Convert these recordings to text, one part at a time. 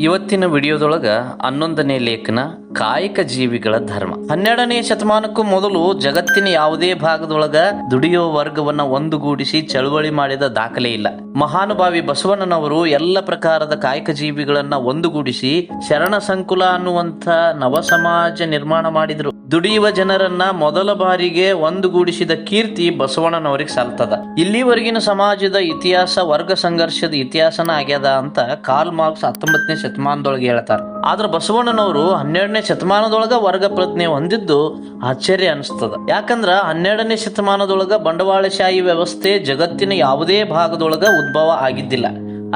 ಇವತ್ತಿನ ವಿಡಿಯೋದೊಳಗೆ ಹನ್ನೊಂದನೇ ಲೇಖನ ಕಾಯಕ ಜೀವಿಗಳ ಧರ್ಮ. ಹನ್ನೆರಡನೇ ಶತಮಾನಕ್ಕೂ ಮೊದಲು ಜಗತ್ತಿನ ಯಾವುದೇ ಭಾಗದೊಳಗ ದುಡಿಯುವ ವರ್ಗವನ್ನ ಒಂದುಗೂಡಿಸಿ ಚಳುವಳಿ ಮಾಡಿದ ದಾಖಲೆ ಇಲ್ಲ. ಮಹಾನುಭಾವಿ ಬಸವಣ್ಣನವರು ಎಲ್ಲ ಪ್ರಕಾರದ ಕಾಯಕ ಜೀವಿಗಳನ್ನ ಒಂದುಗೂಡಿಸಿ ಶರಣ ಸಂಕುಲ ಅನ್ನುವಂಥ ನವ ಸಮಾಜ ನಿರ್ಮಾಣ ಮಾಡಿದ್ರು. ದುಡಿಯುವ ಜನರನ್ನ ಮೊದಲ ಬಾರಿಗೆ ಒಂದುಗೂಡಿಸಿದ ಕೀರ್ತಿ ಬಸವಣ್ಣನವರಿಗೆ ಸಲ್ತದ. ಇಲ್ಲಿವರೆಗಿನ ಸಮಾಜದ ಇತಿಹಾಸ ವರ್ಗ ಸಂಘರ್ಷದ ಇತಿಹಾಸನ ಆಗ್ಯದ ಅಂತ ಕಾರ್ಲ್ ಮಾರ್ಕ್ಸ್ ಹತ್ತೊಂಬತ್ತನೇ ಶತಮಾನದೊಳಗೆ ಹೇಳ್ತಾರೆ. ಆದ್ರೆ ಬಸವಣ್ಣನವರು ಹನ್ನೆರಡನೇ ಶತಮಾನದೊಳಗ ವರ್ಗ ಪ್ರಜ್ಞೆ ಹೊಂದಿದ್ದು ಆಶ್ಚರ್ಯ ಅನಿಸ್ತದ. ಯಾಕಂದ್ರ ಹನ್ನೆರಡನೇ ಶತಮಾನದೊಳಗ ಬಂಡವಾಳಶಾಹಿ ವ್ಯವಸ್ಥೆ ಜಗತ್ತಿನ ಯಾವುದೇ ಭಾಗದೊಳಗ ಉದ್ಭವ ಆಗಿದ್ದಿಲ್ಲ.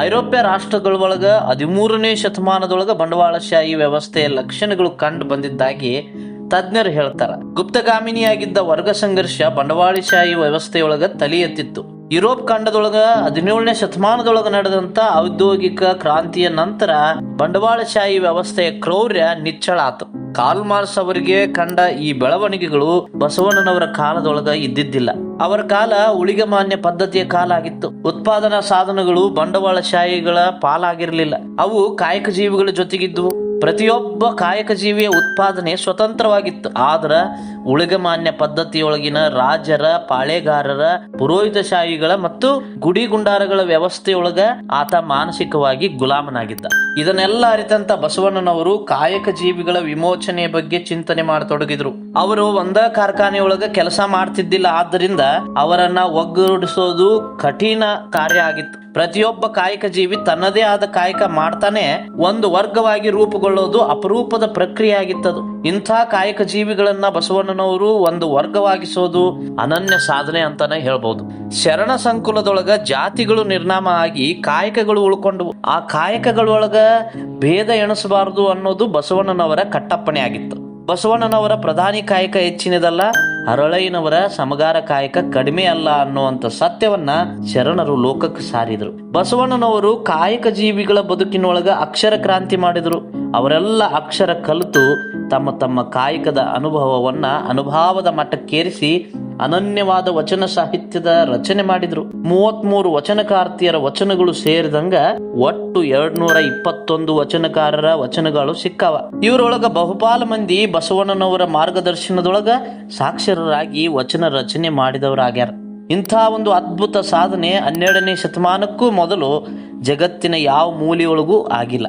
ಐರೋಪ್ಯ ರಾಷ್ಟ್ರಗಳೊಳಗ ಹದಿಮೂರನೇ ಶತಮಾನದೊಳಗ ಬಂಡವಾಳಶಾಹಿ ವ್ಯವಸ್ಥೆಯ ಲಕ್ಷಣಗಳು ಕಂಡು ಬಂದಿದ್ದಾಗಿ ತಜ್ಞರು ಹೇಳ್ತಾರ. ಗುಪ್ತಗಾಮಿನಿಯಾಗಿದ್ದ ವರ್ಗ ಸಂಘರ್ಷ ಬಂಡವಾಳಶಾಹಿ ವ್ಯವಸ್ಥೆಯೊಳಗ ತಲೆ ಎತ್ತಿತ್ತು ಯುರೋಪ್ ಖಂಡದೊಳಗ ಹದಿನೇಳನೇ ಶತಮಾನದೊಳಗ ನಡೆದಂತ ಔದ್ಯೋಗಿಕ ಕ್ರಾಂತಿಯ ನಂತರ ಬಂಡವಾಳಶಾಹಿ ವ್ಯವಸ್ಥೆಯ ಕ್ರೌರ್ಯ ನಿಚ್ಚಳ ಆತು. ಕಾಲ್ ಅವರಿಗೆ ಕಂಡ ಈ ಬೆಳವಣಿಗೆಗಳು ಬಸವಣ್ಣನವರ ಕಾಲದೊಳಗ ಇದ್ದಿದ್ದಿಲ್ಲ. ಅವರ ಕಾಲ ಉಳಿಗಮಾನ್ಯ ಪದ್ಧತಿಯ ಕಾಲ ಆಗಿತ್ತು. ಉತ್ಪಾದನಾ ಸಾಧನಗಳು ಬಂಡವಾಳಶಾಹಿಗಳ ಪಾಲಾಗಿರಲಿಲ್ಲ. ಅವು ಕಾಯಕ ಜೀವಿಗಳ ಜೊತೆಗಿದ್ವು ಪ್ರತಿಯೊಬ್ಬ ಕಾಯಕ ಜೀವಿಯ ಉತ್ಪಾದನೆ ಸ್ವತಂತ್ರವಾಗಿತ್ತು. ಆದ್ರೆ ಉಳಿಗಮಾನ್ಯ ಪದ್ಧತಿಯೊಳಗಿನ ರಾಜರ, ಪಾಳೆಗಾರರ, ಪುರೋಹಿತಶಾಹಿಗಳ ಮತ್ತು ಗುಡಿ ಗುಂಡಾರಗಳ ವ್ಯವಸ್ಥೆಯೊಳಗ ಆತ ಮಾನಸಿಕವಾಗಿ ಗುಲಾಮನಾಗಿದ್ದ. ಇದನ್ನೆಲ್ಲ ಅರಿತಂತ ಬಸವಣ್ಣನವರು ಕಾಯಕ ಜೀವಿಗಳ ವಿಮೋಚನೆ ಬಗ್ಗೆ ಚಿಂತನೆ ಮಾಡತೊಡಗಿದ್ರು. ಅವರು ಒಂದ ಕಾರ್ಖಾನೆಯೊಳಗ ಕೆಲಸ ಮಾಡ್ತಿದ್ದಿಲ್ಲ. ಆದ್ದರಿಂದ ಅವರನ್ನ ಒಗ್ಗೂಡಿಸೋದು ಕಠಿಣ ಕಾರ್ಯ ಆಗಿತ್ತು. ಪ್ರತಿಯೊಬ್ಬ ಕಾಯಕ ಜೀವಿ ತನ್ನದೇ ಆದ ಕಾಯಕ ಮಾಡ್ತಾನೆ, ಒಂದು ವರ್ಗವಾಗಿ ರೂಪುಗೊಳ್ಳೋದು ಅಪರೂಪದ ಪ್ರಕ್ರಿಯೆ ಆಗಿತ್ತದು ಇಂಥ ಕಾಯಕ ಜೀವಿಗಳನ್ನ ಬಸವಣ್ಣನವರು ಒಂದು ವರ್ಗವಾಗಿಸೋದು ಅನನ್ಯ ಸಾಧನೆ ಅಂತಾನೆ ಹೇಳ್ಬೋದು. ಶರಣ ಸಂಕುಲದೊಳಗ ಜಾತಿಗಳು ನಿರ್ನಾಮ ಆಗಿ ಕಾಯಕಗಳು ಉಳ್ಕೊಂಡವು. ಆ ಕಾಯಕಗಳೊಳಗ ಭೇದ ಎಣಿಸಬಾರದು ಅನ್ನೋದು ಬಸವಣ್ಣನವರ ಕಟ್ಟಪ್ಪಣೆ ಆಗಿತ್ತು. ಬಸವಣ್ಣನವರ ಪ್ರಧಾನಿ ಕಾಯಕ ಹೆಚ್ಚಿನದಲ್ಲ ಅರಳಯ್ಯನವರ ಸಮಗಾರ ಕಾಯಕ ಕಡಿಮೆ ಅಲ್ಲ ಅನ್ನುವಂತ ಸತ್ಯವನ್ನ ಶರಣರು ಲೋಕಕ್ಕೆ ಸಾರಿದರು. ಬಸವಣ್ಣನವರು ಕಾಯಕ ಜೀವಿಗಳ ಬದುಕಿನೊಳಗ ಅಕ್ಷರ ಕ್ರಾಂತಿ ಮಾಡಿದರು. ಅವರೆಲ್ಲ ಅಕ್ಷರ ಕಲಿತು ತಮ್ಮ ತಮ್ಮ ಕಾಯಕದ ಅನುಭವವನ್ನ ಅನುಭವದ ಮಟ್ಟಕ್ಕೇರಿಸಿ ಅನನ್ಯವಾದ ವಚನ ಸಾಹಿತ್ಯದ ರಚನೆ ಮಾಡಿದ್ರು. ಮೂವತ್ಮೂರು ವಚನಕಾರ್ತಿಯರ ವಚನಗಳು ಸೇರಿದಂಗ ಒಟ್ಟು ಎರಡ್ನೂರ ಇಪ್ಪತ್ತೊಂದು ವಚನಕಾರರ ವಚನಗಳು ಸಿಕ್ಕವ. ಇವರೊಳಗ ಬಹುಪಾಲು ಮಂದಿ ಬಸವಣ್ಣನವರ ಮಾರ್ಗದರ್ಶನದೊಳಗ ಸಾಕ್ಷರರಾಗಿ ವಚನ ರಚನೆ ಮಾಡಿದವರಾಗ್ಯಾರ. ಇಂಥ ಒಂದು ಅದ್ಭುತ ಸಾಧನೆ ಹನ್ನೆರಡನೇ ಶತಮಾನಕ್ಕೂ ಮೊದಲು ಜಗತ್ತಿನ ಯಾವ ಮೂಲೆಯೊಳಗೂ ಆಗಿಲ್ಲ.